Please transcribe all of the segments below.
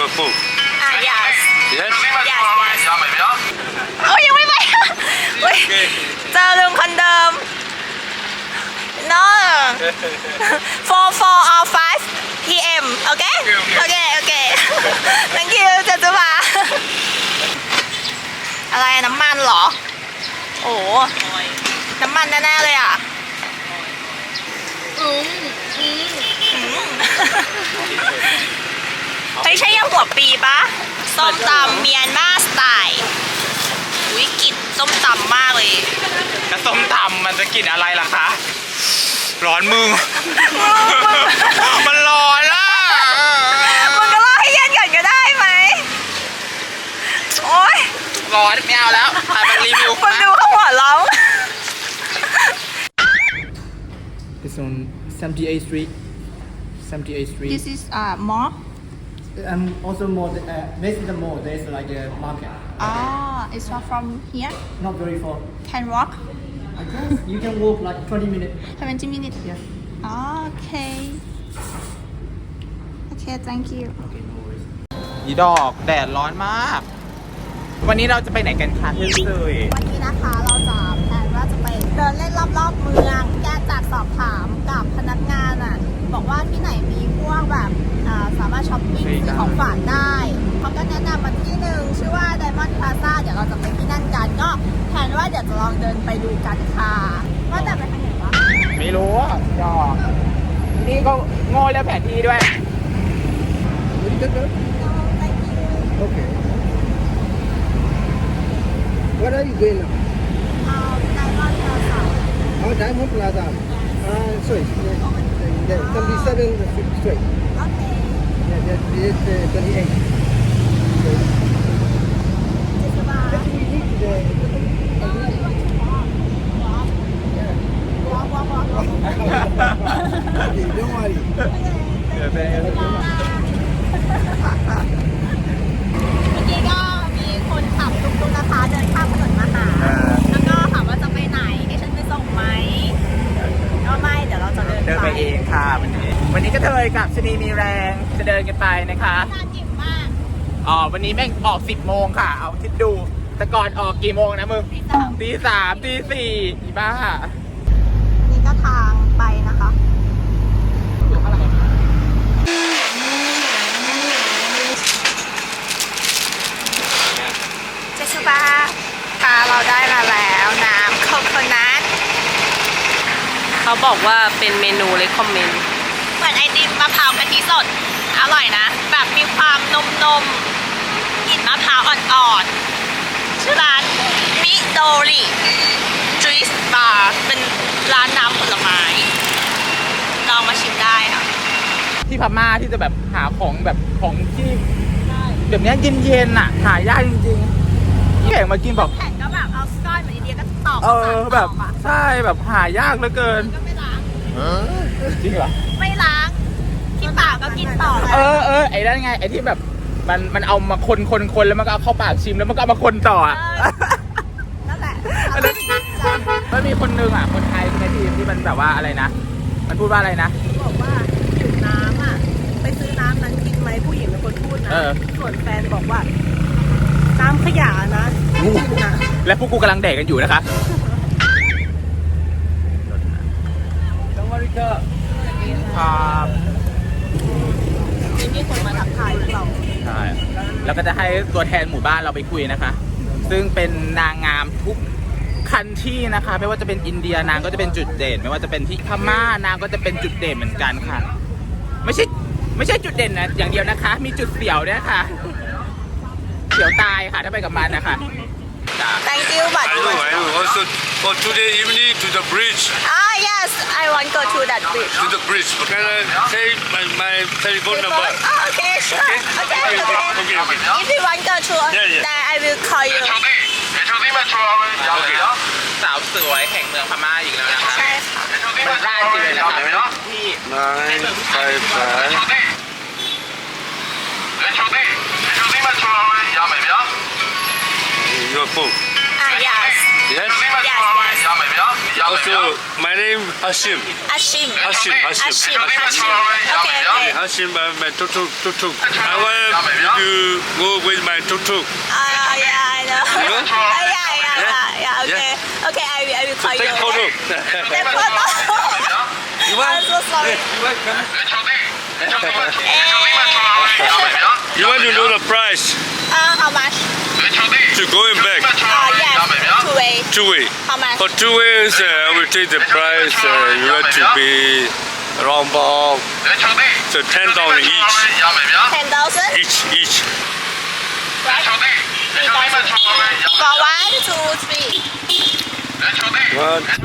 your food. อะ yes Yes? yes yes โอ้ยยังไม่ไปเฮ้ยเจอลุงคนเดิม no four four or five p.m. okay okay okay thank you เจจุบาอะไรน้ำมันเหรอ โอ้น้ำมันแน่ๆเลยอะอืมอืมอืม เฮ้ยใช่ยังหัวปีปะส้มตำเมียนมาสไตล์อุ้ยกลิ่นส้มตำมากเลยแล้วส้มตำมันจะกลิ่นอะไรล่ะคะ ร้อนมึงมันร้อนอะมึงก็รอให้เย็นก่อนก็ได้ไหม โอ๊ยร้อนไม่เอาแล้วพาไปรีวิวมึงดูเขาหัวร้อง It's on 78th Street. 78th Street. This is uh mall And also more, th- uh, next to the mall, there's like a market. Ah it's not from here Not very far. can walk I guess you can walk like 20 minutes. 20 minutes Yeah. Okay Okay thank you Okay, no worries. อีดอกแดดร้อนมาก วันนี้เราจะไปไหนกันคะพี่ซุยวันนี้นะคะเราจะแพลนว่าจะไปเดินเล่นรอบๆเมือง แกจากสอบถามกับพนักงานอะ บอกว่าที่ไหนมีพวกแบบอ่าสามารถช้อปปิ้งซื้อของฝากได้เขาก็แนะนำมาที่หนึ่งชื่อว่า Diamond Plaza เดี๋ยวเราจะไปที่นั่นกันก็แพลนว่าเดี๋ยวจะลองเดินไปดูกันค่ะว่าแต่ไปทางไหนวะไม่รู้อะดอกนี่ก็โง่แล้วแผนที่ด้วย Okay. Where are you going now? เอา Diamond Plaza Oh, Diamond Plaza. Uh, sorry. Yeah, yeah, 77 straight. โอเค Yeah, that is uh, 28. จิตบา Actually, we need the. วอล์กวอล์กวอล์ก Okay, don't worry. เดี๋ยวไปเมื่อกี้ก็มีคนขับตุ๊กๆนะคะเดินข้ามถนนมาหา แล้วก็ถามว่าจะไปไหนให้ฉันไปส่งไหมก็ไม่เดี๋ยวเราจะเดินเดินไปเองค่ะวันนี้ วันนี้ก็เทยกับชนีมีแรงจะเดินกันไปนะคะงานอิ่มมากอ๋อวันนี้แม่งออก 10 โมงค่ะ เอาคิดดูแต่ก่อนออกกี่โมงนะมึงตีสามตีสามตีสี่อีบ้า นี่ก็ทางไปนะคะ เจสุบาพาเราได้มาแล้วน้ำโคโคนัท เขาบอกว่าเป็นเมนูเลยคอมเมนต์เหมือนไอติมมะพร้าวกะทิสด อร่อยนะ แบบมีความนมนมๆกลิ่นมะพร้าวอ่อนๆ ชื่อร้านมิโดริจูสบาร์เป็นร้านน้ำผลไม้ ลองมาชิมได้ค่ะ ที่พม่าที่จะแบบหาของแบบของที่แบบเนี้ยเย็นๆน่ะหายากจริงๆแข่งมากินบอก เออแบบตอกอะใช่แบบหายากเหลือเกิน ก็ไม่ล้าง จริงเหรอ ไม่ล้างที่ปากก็กินต่อเออเออไอ้นั่นไงไอ้ที่แบบมันมันเอามาคนคนคนแล้วมันก็เอาเข้าปากชิมแล้วมันก็เอามาคนต่ออะนั่นแหละอันนั้นมันมีคนนึงอะคนไทยในทีมที่มันแบบว่าอะไรนะ มันพูดว่าอะไรนะ บอกว่าหิวน้ำอะ ไปซื้อน้ำนั้นกินไหมผู้หญิงเป็นคนพูดนะ เออ ส่วนแฟนบอกว่า น้ำขยะนะไม่กินนะและพวกกูกำลังแดกกันอยู่นะคะครับมีคนมาทักทายเราใช่แล้วก็จะให้ตัวแทนหมู่บ้านเราไปคุยนะคะ ซึ่งเป็นนางงามทุกคันที่นะคะ ไม่ว่าจะเป็นอินเดียนางก็จะเป็นจุดเด่น ไม่ว่าจะเป็นที่พม่านางก็จะเป็นจุดเด่นเหมือนกันค่ะ ไม่ใช่ไม่ใช่จุดเด่นนะอย่างเดียวนะคะ มีจุดเสียวด้วยค่ะ เสียวตายค่ะถ้าไปกับมันนะคะจ้า thank you but I know, I know. Also, for today evening to the bridge. ah yes I want go to that bridge To the bridge. Can I say my, my telephone number? Ah, okay sure Okay? okay Okay, okay okay, okay. if you want go to Yeah, yeah. then I will call you สาวสวยแห่งเมืองพม่าอีกแล้วนะคะใช่ค่ะมันได้จริงเลยนะคะที่ Nine five five. Your phone. ah yes Yes? yes yes Also So my name Hashim. อาชิม Hashim. อาชิ Hashim. มอาชิมโอเคโอเค Hashim, my, my tuk tuk tuk tuk. I want to go with my tuk tuk. อ่า yeah I know You know? Ah, yeah yeah yeah yeah okay okay I will I will call you Take photo. Take photo you want? I'm so sorry You want? Come. You want to know the price Uh, how much? To going back. Uh, yes. Two way. Two way. How much? For two ways, uh, I will take the price. Uh, you have to be around about so ten thousand each. Ten thousand. Each each. Right. For one, two, three. One. Thank,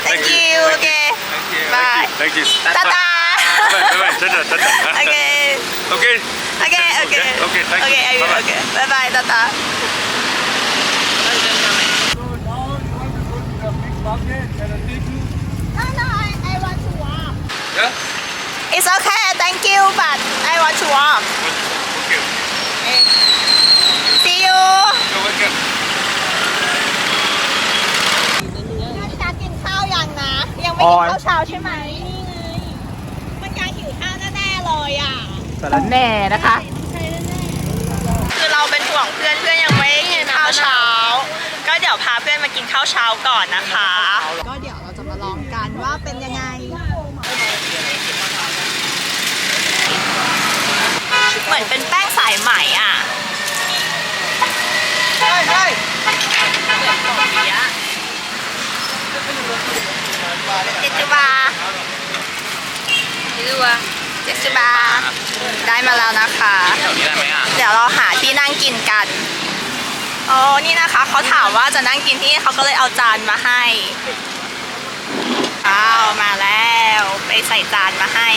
Thank you. you. Okay. Thank you. Bye. Thank you. Thank. Ta-ta. Bye. Bye. Bye. Ta-ta. Ta-ta. Okay. Okay. Okay okay Okay, thank you. okay I will Bye-bye. okay bye bye ตาตา No, no, I, I want to walk. Yeah. It's okay, thank you, but I want to walk. Okay. See you. You're welcome. นาฬิกากินข้าวยังนะยังไม่กินข้าวเช้าใช่ไหมนี่ไงมันยังหิวข้าวแน่ๆเลยอะ สารแหน่นะคะ คือเราเป็นห่วงเพื่อนเพื่อนยังไม่ได้กินข้าวเช้า ก็เดี๋ยวพาเพื่อนมากินข้าวเช้าก่อนนะคะ ก็เดี๋ยวเราจะมาลองกันว่าเป็นยังไงเหมือนเป็นแป้งสายไหมอะใช่ใช่เหมือนของเปี๊ยะเจจุบาเจจุบา เจจุบาได้มาแล้วนะคะ แถวนี้ได้ไหมอะเดี๋ยวเราหาที่นั่งกินกันอ๋อนี่นะคะเขาถามว่าจะนั่งกินที่นี่เขาก็เลยเอาจานมาให้อ้าวมาแล้วไปใส่จานมาให้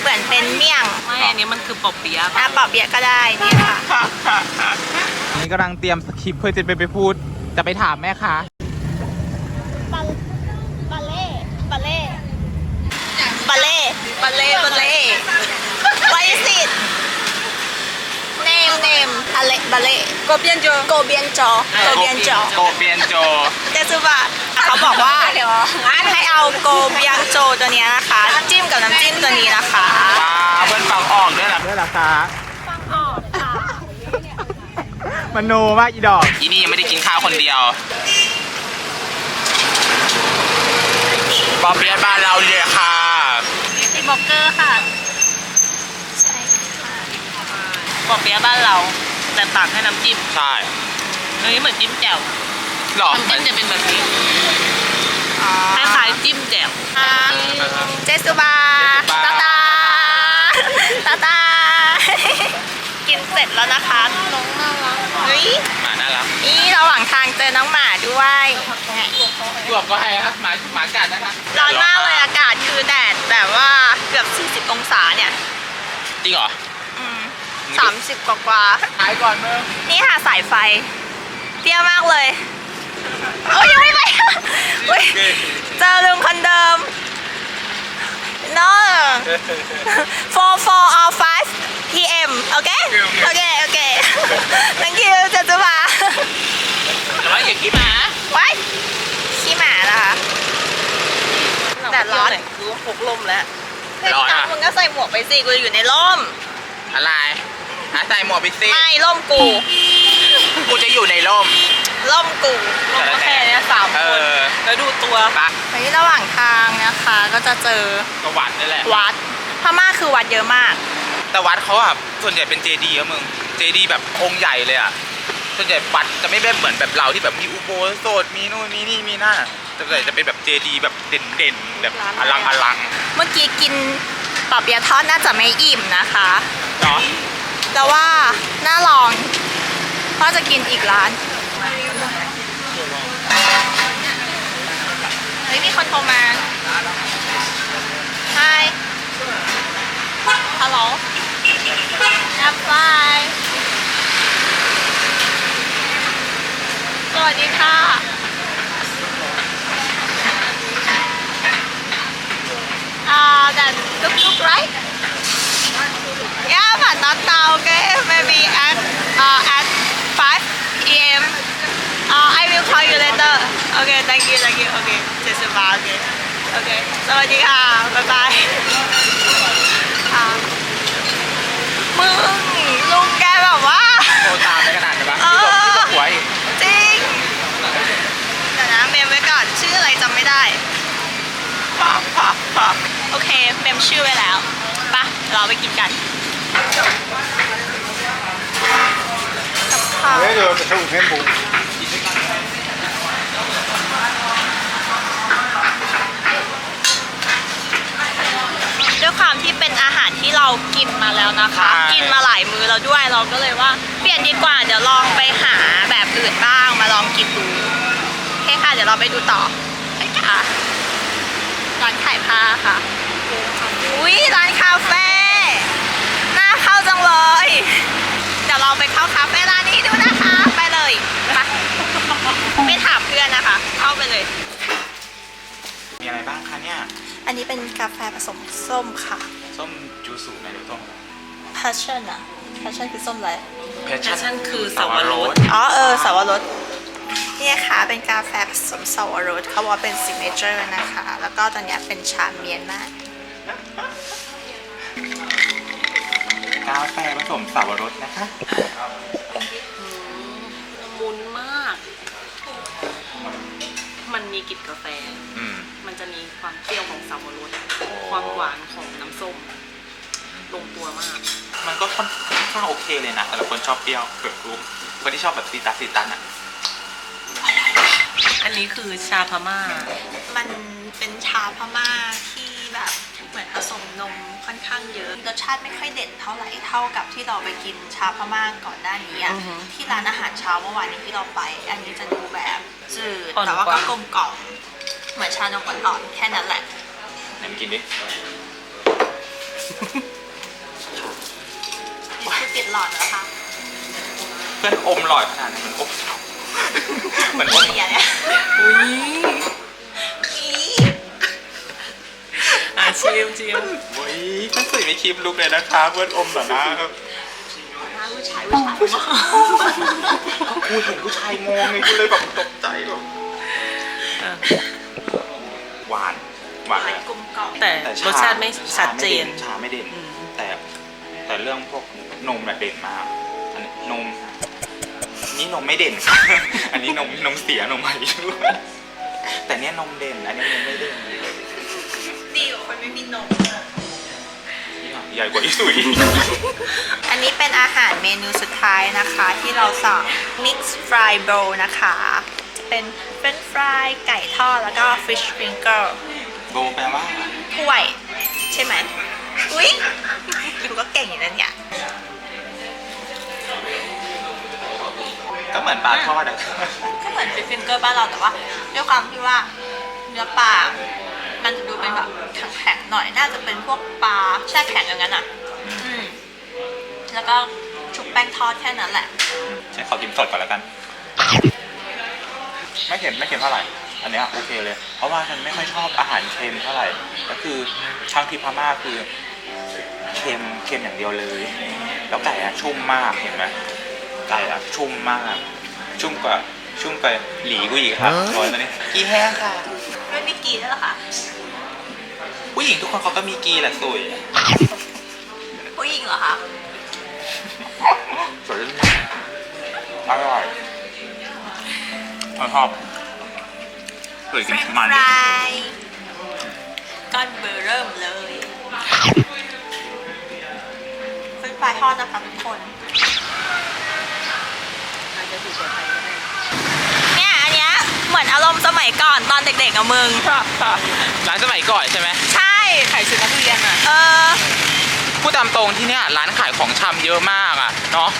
เหมือนเป็นเมี่ยงไม่อันนี้มันคือปอบเปียะอะปอบเบียะก็ได้นี่ค่ะนี่กำลังเตรียมสคริปต์เพื่อจะไปไปพูด จะไปถามแม่ค้าบัลบัลเล่บัลเล่บัลเล่บัลเล่บัลเล่ What is it name name อะไรบัลเล่โกเปียนโจโกเบียนจอโกเบียนจอโกเปียนโจเจสุบะเขาบอกว่าให้เอาโกเบียงโจตัวเนี้ยนะคะ จิ้มกับน้ำจิ้มตัวนี้นะคะว้าวเพื่อนฟังออกด้วยเหรอด้วยเหรอคะฟังออกค่ะมโนมากอีดอกอีนี่ยังไม่ได้กินข้าวคนเดียวปอเปียะบ้านเราเลยค่ะติ บอกเกอร์ค่ะปอบเปียะบ้านเรา แต่ต่างแค่น้ำจิ้มใช่อันนี้เหมือนจิ้มแจ่วหรอน้ำจิ้มจะเป็นแบบนี้คล้ายๆจิ้มแจ่วอ่าเจสุบะตาตาตาตา กินเสร็จแล้วนะคะน้องน่ารักเฮ้ยหมาน่ารักนี่ระหว่างทางเจอน้องหมาด้วยหยวกก็ให้ครับหมาหมากัด จริงเหรออืมสามสิบกว่าๆหายก่อนมึงนี่ค่ะสายไฟ เตี้ยมากเลยโอ้ยยังไม่ไปอุ๊ยเจอลุงคนเดิม no four four or five p.m. okay okay okay thank you จัตุมาแต่ว่าอย่าคิดหมาไว้ขี้หมานะคะแดดร้อนดูหกลมแล้ว เฮ้ยตังมึงก็ใส่หมวกไปสิกูจะอยู่ในร่ม อะไรหาใส่หมวกไปสิไม่ร่มกู กูจะอยู่ในร่ม ร่มกูลมก็แค่เนี้ยสามเอคนอแล้วดูตัวปะเฮ้ยระหว่างทางนะคะก็จะเจอก็วัดนี่แหละ วัดพม่าคือวัดเยอะมาก แต่วัดเขาอะส่วนใหญ่เป็นเจดีย์อะมึง เจดีย์แบบองค์ใหญ่เลยอะ ส่วนใหญ่วัดจะไม่ได้เหมือนแบบเราที่แบบมีอุโบสถมีนู่นมีนี่มีนั่นอะแต่ส่วนใหญ่จะเป็นแบบเจดีย์แบบเด่นๆแบบอลังอลังเมื่อกี้กินปอบเปียะทอดน่าจะไม่อิ่มนะคะเนาะแต่ว่าน่าลองเพราะจะกินอีกร้านเฮ้ยมีคนโทรมา Hi Hello I'm fine สวัสดีค่ะ Uh, that look look right? Yeah, but not now, okay? Maybe at uh, at 5 p.m. Uh, I will call you later okay thank you thank you okay เจ็ดสิบบาทโอเคโอเคสวัสดีค่ะบ๊า อเคเมมชื่อไว้แล้วปะเราไปกินกันกับข้าวเดี๋ยวจะถูกเห็นผมด้วยความที่เป็นอาหารที่เรากินมาแล้วนะคะกินมาหลายมื้อแล้วด้วยเราก็เลยว่า เปลี่ยนดีกว่าเดี๋ยวลองไปหาแบบอื่นบ้างมาลองกินดูโอเคค่ะเดี๋ยวเราไปดูต่อไปค่ะร้านขายผ้าค่ะ อุ้ยร้านคาเฟ่น่าเข้าจังเลยเดี๋ยวเราไปเข้าคาเฟ่ร้านนี้ดูนะคะ ไปเลยไปไม่ถามเพื่อนนะคะ เข้าไปเลย มีอะไรบ้างคะเนี่ย อันนี้เป็นกาแฟผสมส้มค่ะ ส้มจูสุไหนดูส้ม passion อะ passion คือส้มอะไรเพช Passion คือสาวรสอ๋อเออสาวรสเนี่ยค่ะเป็นกาแฟผสมสาวรสเขาบอกว่าเป็น signature นะคะ แล้วก็ตอนเนี้ยเป็นชาเมียนมา กกาแฟผสมสาวรสนะคะละมุนมาก มันมีกลิ่นกาแฟ อืม มันจะมีความเปรี้ยวของสาวรสความหวานของน้ำส้ม ลงตัวมาก มันก็ค่อนข้างโอเคเลยนะแต่ละคนชอบเปรี้ยวเผือกรู้คนที่ชอบแบบซีตัสซีตันอะอันนี้คือชาพม่า มันเป็นชาพม่าที่แบบ เหมือนผสมนมค่อนข้างเยอะรสชาติไม่ค่อยเด่นเท่าไหร่เท่ากับที่เราไปกินชาพม่าก่อนหน้านี้อะอือฮึที่ร้านอาหารเช้าเมื่อวานนี้ที่เราไป อันนี้จะดูแบบจืดอ่อนแต่ว่าก็กว่ากลมกล่อมเหมือนชานมอ่อนๆแค่นั้นแหละ ไหนมากินดินี่คือปิดหลอดแล้วค่ะเพื่อนอมหลอดขนาดนั้นมันอม เหมือนอมเสียเนี่ยอุ้ย ชิมชิมโอ้ยก็สวยไม่คลิปลุกเลยนะคะเพื่อนอมต่อหน้าครับผู้ชายผู้ชายก็กูเห็นผู้ชายมองไงกูเลยแบบตกใจแบบอะหวานหวานเลยกลมกล่อมแต่แต่รสชาติไม่ชัดเจนชาไม่เด่นอืมแต่แต่เรื่องพวกนมแบบเด่นมากอันนี้นมนี่นมไม่เด่นอันนี้นมนมเสียนมใหม่ด้วยแต่เนี้ยนมเด่น อันนี้นมไม่เด่น ดีกว่าคนไม่มีนม ใหญ่กว่าอีสุยอันนี้เป็นอาหารเมนูสุดท้ายนะคะที่เราสั่ง mix fry bowl นะคะ จะเป็นเฟรนช์ฟรายไก่ทอดแล้วก็ fish finger โบแปลว่าถ้วย ใช่ไหมอุ๊ยดูก็เก่งอยู่นั่นเนี่ย ก็เหมือนปลาทอดอะก็เหมือน fish finger บ้านเราแต่ว่าด้วยความที่ว่าเนื้อปลา มันจะดูเป็นแบบแข็งๆหน่อยน่าจะเป็นพวกปลาแช่แข็งอย่างนั้นอะ อืมแล้วก็ชุบแป้งทอดแค่นั้นแหละ ฉันขอกินสดก่อนแล้วกัน ไม่เค็มไม่เค็มเท่าไหร่ อันเนี้ยโอเคเลย เพราะว่าฉันไม่ค่อยชอบอาหารเค็มเท่าไหร่ ก็คือช่างที่พม่าคือเค็มเค็มอย่างเดียวเลย แล้วไก่อะชุ่มมากเห็นไหมไก่อะชุ่มมาก ชุ่มกว่าชุ่มกว่าหลีกูอีกครับร้อยตัวนี้กีแห้งค่ะ ไม่มีกีแล้วเหรอคะ ผู้หญิงทุกคนเขาก็มีกีแหละสวยผู้หญิงเหรอคะ สวยอร่อยชอบสวยกินมันฟรายก้อนเบอร์เริ่มเลยเฟรนช์ฟรายทอดนะคะทุกคนอาจจะถูกกว่าไทยก็ได้เนี่ยอัน เนี้ยเหมือนอารมณ์สมัยก่อนตอนเด็กๆอะมึง ร้านสมัยก่อนใช่ไหมใช่ ขายชุดนักเรียนอะ เออ พูดตามตรงที่เนี่ยร้านขายของชำเยอะมากอะเนาะ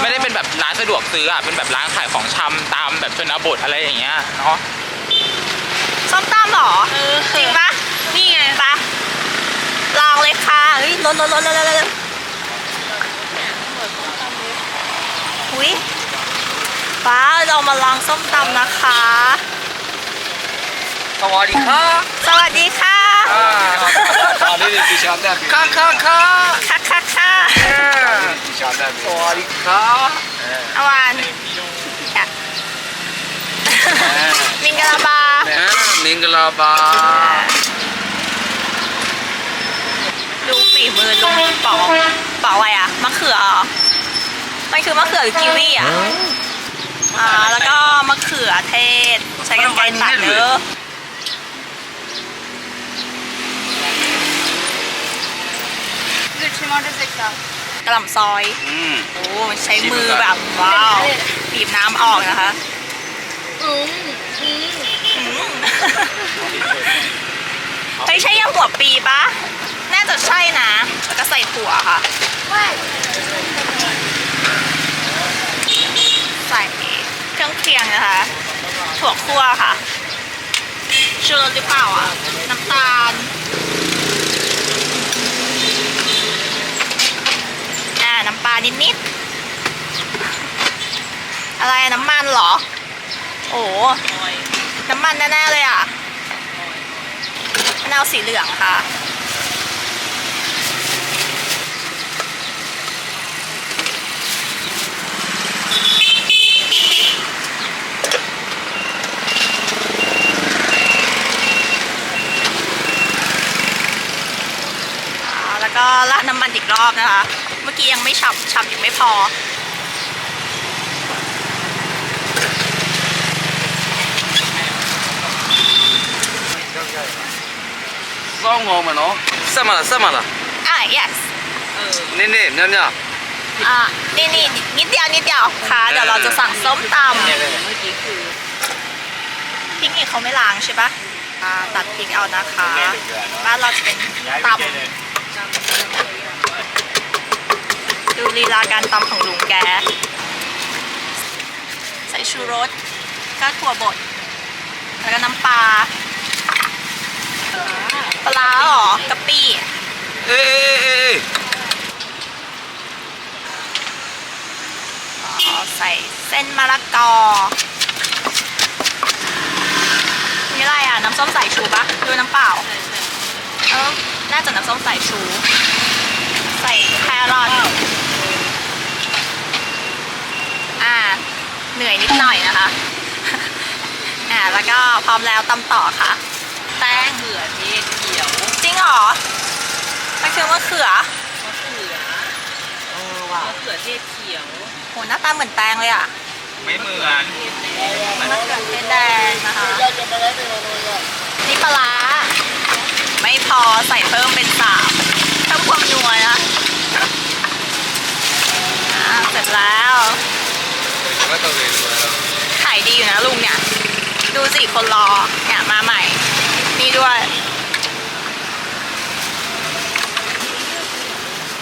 ไม่ได้เป็นแบบร้านสะดวกซื้ออะเป็นแบบร้านขายของชำตามแบบชนบทอะไรอย่างเงี้ยเนาะส้มตำเหรอเออจริงปะนี่ไงปะลองเลยค่ะเฮ้ยล้นล้นล้นล้นล้นล้นอุ้ย ป้าเรามาลองส้มตำนะคะ สวัสดีครับสวัสดีค่ะตอนนี้ดิฉันได้ค่ะค่ะค่ะค่ะค่ะค่ะดิฉันได้สวัสดีครับอาวานอยากมิงกะลาบาอ่ามิงกะลาบาดูฝีมือลุงปอกปอกอะไรอะมะเขือเหรอมันคือมะเขือหรือกีวีอะ อ่าแล้วก็มะเขือเทศ ใช้กันไกรตัดเด้อกระหล่ำซอย อืมโอ้ใช้มือแบบว้าวบีบน้ำออกนะคะอืมเฮ้ยใช่ยำหัวปีปะ น่าจะใช่นะ แล้วก็ใส่ถั่วค่ะ ใส่ เคียงนะคะถั่วคั่วค่ะชูรสหรือเปล่าอะ น้ำตาลอ่าน้ำปลานิดๆ อะไรน้ำมันเหรอ โอ้น้ำมันแน่ ๆ เลยอะมะนาวสีเหลืองค่ะ อ่าแล้ว ก็ราดน้ำมันอีกรอบนะคะ เมื่อกี้ยังไม่ฉ่ำฉ่ำยังไม่พอซ่องงงมาเนาะเสมาละเสมาละอ่า yes นี่นี่เนี่ยเนี่ยอ่านี่นี่นิดเดียวนิดเดียวค่ะ เดี๋ยวเราจะสั่งส้มตำเมื่อกี้คือพริกนี่เขาไม่ล้างใช่ปะอ่าตัดพริกเอานะคะ บ้านเราจะเป็นตำ ดูลีลาการตำของลุงแก ใส่ชูรสก็ถั่วบด แล้วก็น้ำปลาปลาร้าเหรอกะปิเอ้ยเอ้ยเอ้ยเอ้ยอ๋อใส่เส้นมะละกอ นี่อะไรอะ น้ำส้มสายชูปะดูน้ำเปล่า เออ น่าจะน้ำส้มสายชู ใส่แครอทอ่า เหนื่อยนิดหน่อยนะคะ อ่า แล้วก็พร้อมแล้วตำต่อค่ะแป้งเขือเทศเขียว จริงเหรอ มันคือมะเขือมะเขือเออว่ะมะเขือเทศเขียวโหหน้าตาเหมือนแตงเลยอะ ไม่เหมือนมะเขือเทศแดงนะคะนี่ปลาร้า ไม่พอใส่เพิ่มเป็นสามเพิ่มความนัวนะอ่าเสร็จแล้วไม่ต้องเรียนเลยขายดีอยู่นะลุงเนี่ย ดูสิคนรอเนี่ยมาใหม่ นี่ด้วย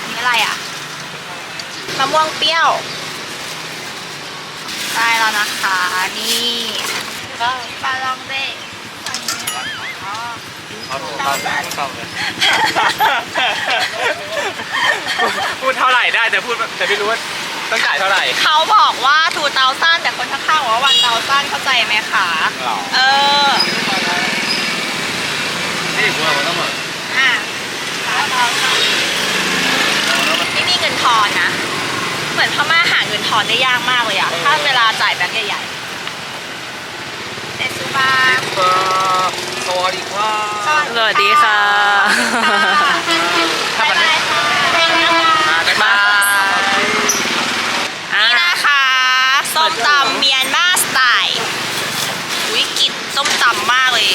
นี่อะไรอะมะม่วงเปรี้ยวได้แล้วนะคะ นี่ปลาลองเด้ เอาตัวเข้าเลยเข้าเลยพูดเท่าไหร่ได้แต่พูดแต่ไม่รู้ว่าต้องจ่ายเท่าไหร่ เขาบอกว่าทูเตาสั้นแต่คนข้างๆบอกว่าวันเตาสั้นเข้าใจไหมคะหรอ เออ นี่หัวมันต้องมาอะไม่มีเงินทอนนะ เหมือนพม่าหาเงินทอนได้ยากมากเลยอะถ้าเวลาจ่ายแบงค์ใหญ่ๆเดซูบา สวัสดีครับสวัสดีค่ะถ้ามันไม่มาได้มานี่นะคะส้มตำเมียนมาสไตล์อุ้ยกลิ่นส้มตำมากเลย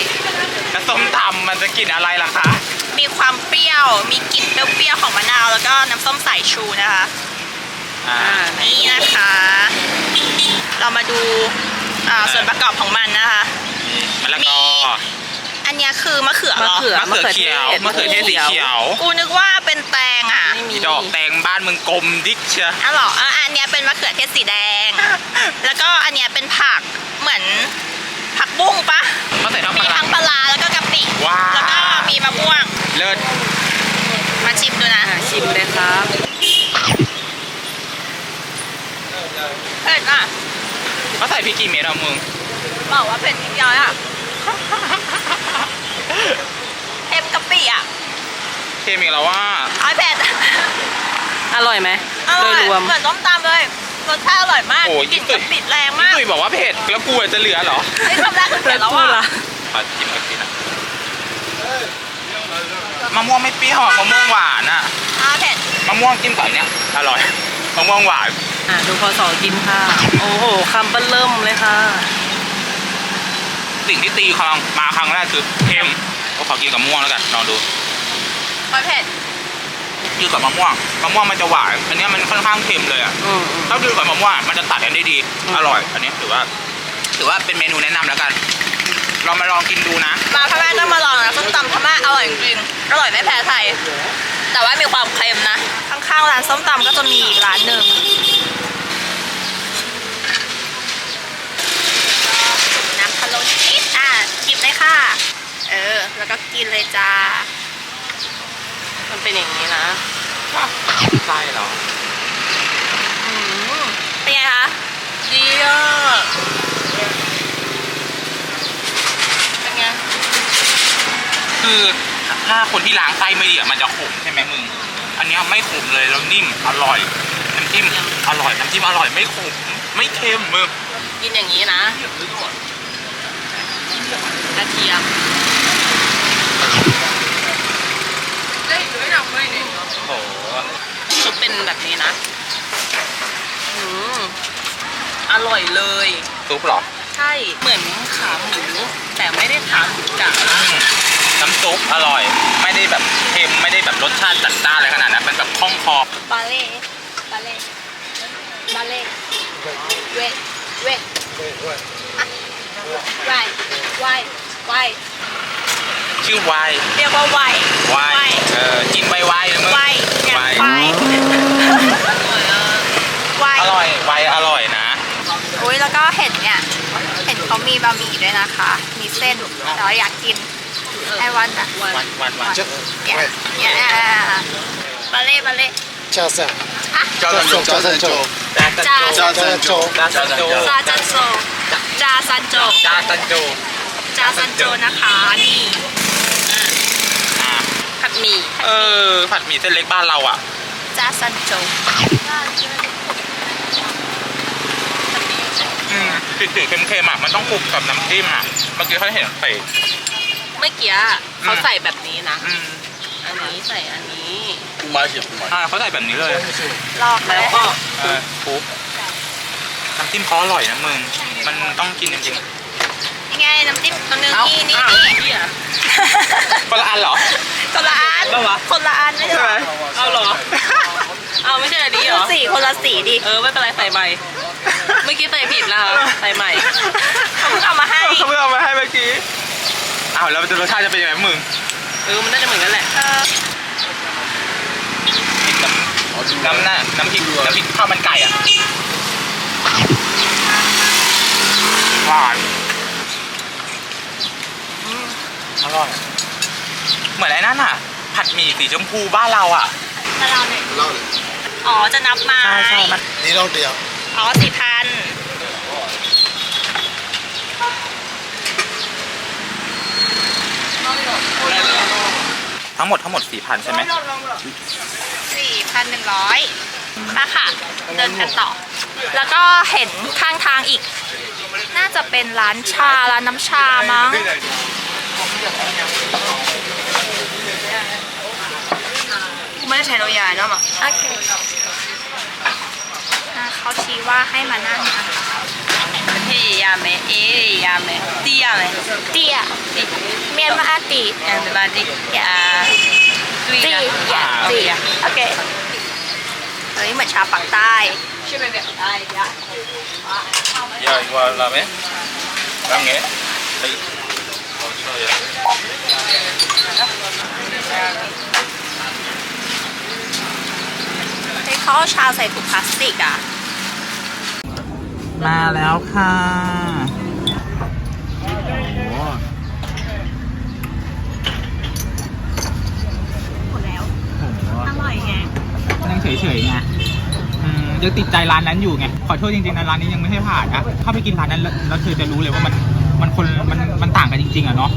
กระส้มตำมันจะกินอะไรล่ะคะ มีความเปรี้ยว มีกลิ่นเปรี้ยวๆของมะนาวแล้วก็น้ำส้มสายชูนะคะอ่านี่นะคะ เรามาดูอ่าส่วนประกอบของมันนะคะมะละกอ อันเนี้ยคือมะเขือเหรอ มะเขือ มะเขือเขียวมะเขือเทศสีเขียวกูนึกว่าเป็นแตงอะไม่มีดอกแตงบ้านมึงกลมดิกเชียอะเหรออะอันเนี้ยเป็นมะเขือเทศสีแดง แล้วก็อันเนี้ยเป็นผักเหมือนผักบุ้งปะเขาใส่ทั้งปมีลาร้าทั้งปลาร้าแล้วก็กะปิว้าวแล้วก็มีมะม่วง เลิศ มาชิมดูนะ ชิมเลยครับเผ็ดอะเขาใส่พริกกี่เม็ดอะมึงบอกว่าเผ็ดนิดเดียวอะ เค็มกะปิอะเค็มอีกแล้วว่าอ้อยเผ็ดอร่อยไหมอโดร่อยยรวม เหมือนต้มตำเลยอรสชาติอร่อยมากโอ้ยกลิ่นตุ๋กะยปิแรงพี่มากตุ้ยบอกว่าเผ็ดแล้วกูอะจะเหลือเหรอเฮ้ยคำแรกคือเผ็ดแล้วอะขอจิ้มกะทินะมะม่วงไม่เปรี้ยวอะมะม่วงหวานอะอ่าเผ็ดมะม่วงจิ้มกับอันเนี้ยอร่อยมะม่วงหวาน อะดูพอสอกินค่ะ โอ้โหคำเบิ้ลเริ่มเลยค่ะ สิ่งที่ตีครั้งมาครั้งแรกคือเค็มก็ขอกินกับมะม่วงแล้วกันลองดูไม่เผ็ดยืดกับมะม่วงมะม่วงมันจะหวานอันเนี้ยมันค่อนข้างเค็มเลยอะอืมอืม ถ้ายืดกับมะม่วงมันจะตัดกันได้ดีอร่อย อันเนี้ยถือว่า ถือว่าเป็นเมนูแนะนำแล้วกันเรามาลองกินดูนะ มาพม่าต้องมาลองนะส้มตำพม่าอร่อยจริงๆอร่อยไม่แพ้ไทย แต่ว่ามีความเค็มนะข้างๆร้านส้มตำก็จะมีอีกร้านหนึ่งน้ำพะโล้นิดๆอะหยิบ เลยค่ะเออ แล้วก็กินเลยจ้า มันเป็นอย่างนี้นะใช่เหรออืมเป็นไงคะดีอะเป็นไง คือถ้าคนที่ล้างไส้ไม่ดีอะมันจะขมใช่ไหมมึง อันเนี้ยไม่ขมเลยแล้วนิ่มอร่อยน้ำจิ้มอร่อยน้ำจิ้มอร่อยไม่ขมไม่เค็มมึงกินอย่างนี้นะก ระเทียมโอ้โหคือเป็นแบบนี้นะอืมอร่อยเลย ซุปเหรอ ใช่ เหมือนขาหมู แต่ไม่ได้ขาหมูจ๋าอืมน้ำซุปอร่อย ไม่ได้แบบเค็มไม่ได้แบบรสชาติจัดจ้านอะไรขนาดนั้นเป็นแบบคล่องคอบาเล่บาเล่บาเล่เวทเวท Wait, what? ไวไว ไวชื่อไวเรียกว่าไวไวเออกินไวไวนะมึงไวไวไวไวอร่อยไวอร่อยนะอุ้ยแล้วก็เห็นเนี่ยเห็นเขามีบะหมี่ด้วยนะคะ มีเส้นแต่เราอยากกินไอ้วันอะวันวันวันเนี่ยเนี่ยบาเล่บาเล่จาซันจาซันโจจาซันโจจาซันโจจาซันโจจาซันโจจาซันโจ จาซันโจนะคะนี่อ่าผัดหมี่เออ ผัดหมี่เส้นเล็กบ้านเราอะ จาซันโจอืมจืดๆเค็มๆอะมันต้องคลุกกับน้ำจิ้มอะเมื่อกี้เขาเห็นใส่เมื่อกี้เขาใส่แบบนี้นะ อืมอันนี้ใส่อันนี้อ่าเขาใส่แบบนี้เลยลอกเลแล้วยก็เออคลุกน้ำจิ้มเขาอร่อยนะมึง มันต้องกินจริง นี่ไงน้ำจิ้มตัวนึงเอ้านี่นี่อ้าวนี่เหี้ยๆคนละอันเหรอ คนละอันเอาวะ คนละอันไม่ใช่เหรอเอาเหรอ เอาไม่ใช่อันนี้เหรอ สีคนละสีดิเออไม่เป็นไรใส่ใหม่ เมื่อกี้ใส่ผิดแล้วใส่ใหม่เขาเพิ่งเอามาให้เขาเพิ่งเอามาให้เมื่อกี้อ้าวแล้วรสชาติจะเป็นยังไงมึงเออมันน่าจะเหมือนกันแหละเออน้ำน้ำหน้าน้ำพริกน้ำพริกข้าวมันไก่อะหวานอืมอ ร่อย เหมือนอะไรนั่นอะ ผัดหมี่สีชมพูบ้านเราอะ ตะเราเนี่ยเล่าเลยอ๋อจะนับมาใช่ใช่มันนี่เราเดียวอ๋อสี่พันทั้งหมดทั้งหมดสี่พันใช่ไหมสี่พันหนึ่งร้อยนะค่ะ เดินกันต่อ แล้วก็เห็นข้างทางอีก น่าจะเป็นร้านชา ร้านน้ำชามั้ง ไม่ได้ใช้เรายายเนาะมั้งโอเคอะเขาชี้ว่าให้มานั่งนะคะเฮ้ยยาไหมเอ๊ยยาไหมตียาไหมเตี้ยเมียนมาอาตีแอนเดลาดิยาตุยตียาอย่าตีโอเคเฮ้ยเหมือนชาปักใต้ช่วยไปแบบได้ยา Ya, igual la ves. Dame. Ahí. เฮ้ยเขาเอาชาใส่ถุงพลาสติกอะ มาแล้วค่ะหมดแล้ว อร่อยไงยังเฉยๆไงอืมยังติดใจร้านนั้นอยู่ไง ขอโทษจริงๆนะร้านนี้ยังไม่ให้ผ่านนะ ถ้าไปกินร้านนั้นแล้วแล้วเธอจะรู้เลยว่ามัน มันคนมันมันต่างกันจริง ๆอะเนาะ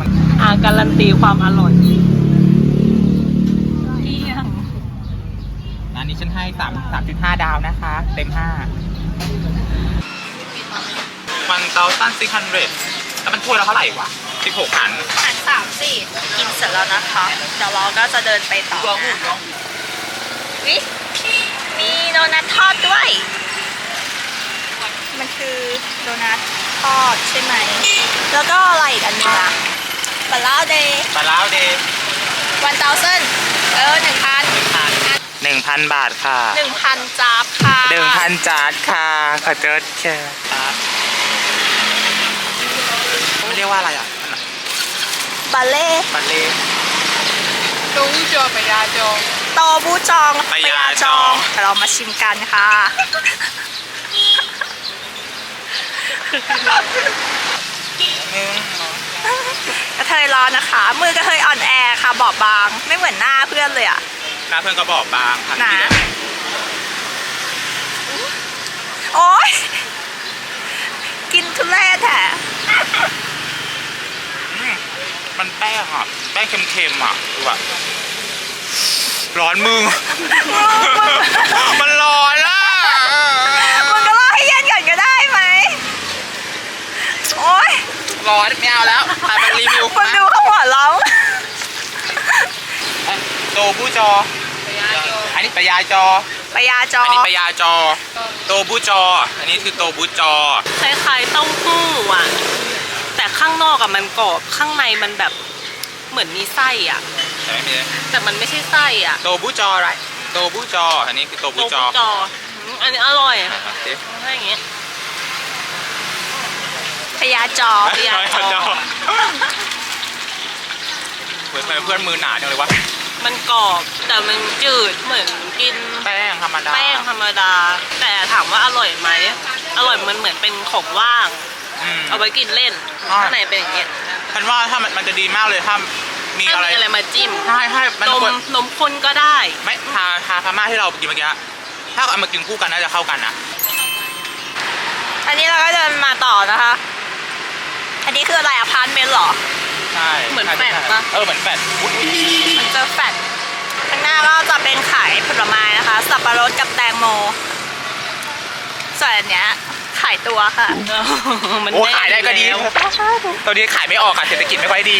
มันอ่าการันตีความอร่อยร้านนี้ฉันให้สามสามจุดห้าดาวนะคะ เต็มห้ามันเตาสั้นซิคันเรดแล้วมันถ้วยละเท่าไหร่วะสิบหกหันหันสามสี่กินเสร็จแล้วนะคะ เดี๋ยวเราก็จะเดินไปต่อนะวิมีโดนัททอดด้วย มันคือโดนัท ทอดใช่ไหม แล้วก็อะไรอีกอันหนึงอะบัลลาเดย์ปลาล้าวเดย์วันเทาเซนเออหนึ่งพันหนึ่งพันบาทค่ะหนึ่งพันจาบค่ะหนึ่งพันจาร์ดค่ะขอเจอแค่เรียกว่าอะไรอะบัลเล่บัลเล่ตุ้งจอไปยาจองโตบูจองปะยาจองเดี๋ยวเรามาชิมกันค่ะหนึ่ง กระเทยร้อนนะคะ มือกระเทยอ่อนแอค่ะบอบบาง ไม่เหมือนหน้าเพื่อนเลยอะหน้าเพื่อนก็บอกบางค่ะหนา โอ๊ย กินทุเรศแท้อืมมันแป้งอะ แป้งเค็มๆอะดูแบบร้อนมือ มันร้อนอะ มึงก็รอให้เย็นก่อนก็ได้ไหม โอ๊ยร้อนไม่เอาแล้วไปมันรีวิวคนดูเขาหัวร้องอะโตบูจอ อันนี้ปะยาจอ ปยาจออันนี้ปะยาจอ โตบูจอ อันนี้คือโตบูจอ คล้ายๆเต้าหู้อะ แต่ข้างนอกอะมันกรอบ ข้างในมันแบบเหมือนมีไส้อะ แต่ไม่มีเลยแต่มันไม่ใช่ไส้อะ โตบูจออะไร โตบูจอ อันนี้คือโตบูโตจอบุจออืมอันนี้อร่อยอะเดี๋ยวถ้าอย่างเงี้ย พยาจอปะยาจอเพื่อนเพื่อนมือหนาจังเลยวะ มันกรอบแต่มันจืดเหมือนกินแป้งธรรมดาแป้งธรรมดา แต่ถามว่าอร่อยไหมอร่อยมันเหมือนเป็นของว่างอืมเอาไว้กินเล่นอ่าข้างในเป็นอย่างเงี้ยฉันว่าถ้ามันมันจะดีมากเลยถ้ามีถ้าอะไรมีอะไรมาจิ้มใช่ใช่มันนมควรนมข้นก็ได้ ไม่ทาทาพม่าที่เรากินเมื่อกี้ถ้าเอามากินคู่กันน่าจะเข้ากันนะอันนี้เราก็เดินมาต่อนะคะ อันนี้คืออะไรอพาร์ตเมนต์เหรอ ใช่เหมือนใช่แฟลตใช่ปะ เออเหมือนแฟดอุ๊ยมันจะแฟดข้างหน้าก็จะเป็นขายผลไม้นะคะ สับปะรดกับแตงโม ส่วนอันเนี้ยขายตัวค่ะมันโอ้แน่ขายได้ก็ดีแล้วตอนนี้ขายไม่ออกอะเศรษฐกิจไม่ค่อยดี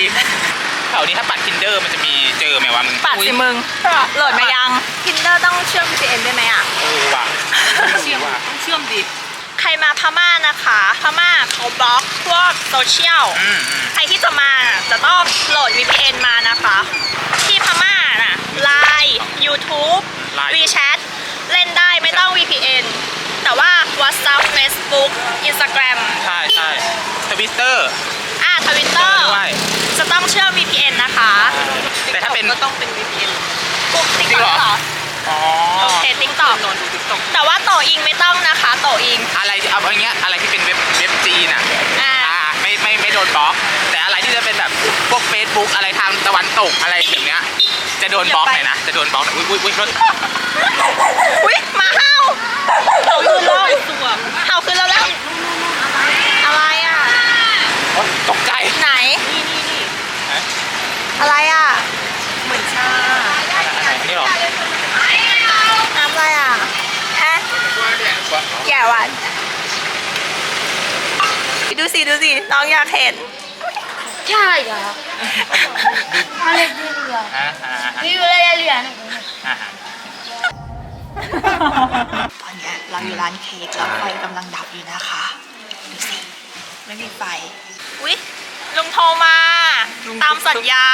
แถวนี้ถ้าปัดคินเดอร์มันจะมีเจอไหมวะมึงปัดสิมึงโหลดมายัง Tinder ต้องเชื่อม VPN ด้วยไหมอะเออว่ะเชื่อมต้องเชื่อมดิ ใครมาพม่านะคะ พม่าเขาบล็อกพวกโซเชียลอืมอืมใครที่จะมาน่ะจะต้องโหลด VPN มานะคะ ที่พม่าน่ะ Line YouTube Line WeChat เล่นได้ไม่ต้อง VPN แต่ว่า WhatsApp Facebook Instagram ใช่ใช่ทวิตเตอร์อ่า Twitter ด้วยจะต้องเชื่อม VPN นะคะ แต่ถ้าเป็น ก็ต้องเป็น VPN พวกจริง TikTok เหรอเหรอ อ๋อโอเค TikTok นอนดูติ๊กต็อกแต่ว่าโตอิงไม่ต้องนะคะ โตอิงอะไรเอาอย่างเงี้ยอะไรที่เป็นเว็บเว็บจีนอะอ่า อ่าไม่ไม่ไม่โดนบล็อก แต่อะไรที่จะเป็นแบบพวก Facebook อะไรทางตะวันตกอะไรแบบเนี้ยจะโดนบล็อกหน่อยนะจะโดนบล็อกหน่อยอุ้ยอุ้ยอุ้ยรถอุ้ยหมาเห่าเห่าคืนแล้วตัวเห่าคืนแล้วแล้วอะไรอะโอ๊ยตกใจไหนนี่นี่นี่อะไรอะ เหมือนชาอัน ไหนนี่หรอทำอะไรอะฮะแก่วัน ดูสิดูสิน้องอยากเห็น ใช่เหรออะไรดีเหลือมีอะไรเหลือตอนนี้เราอยู่ร้านเค้กแล้วไฟกำลังดับอยู่นะคะดูสิไม่มีไฟอุ๊ยลุงโทรมา ตามสัญญา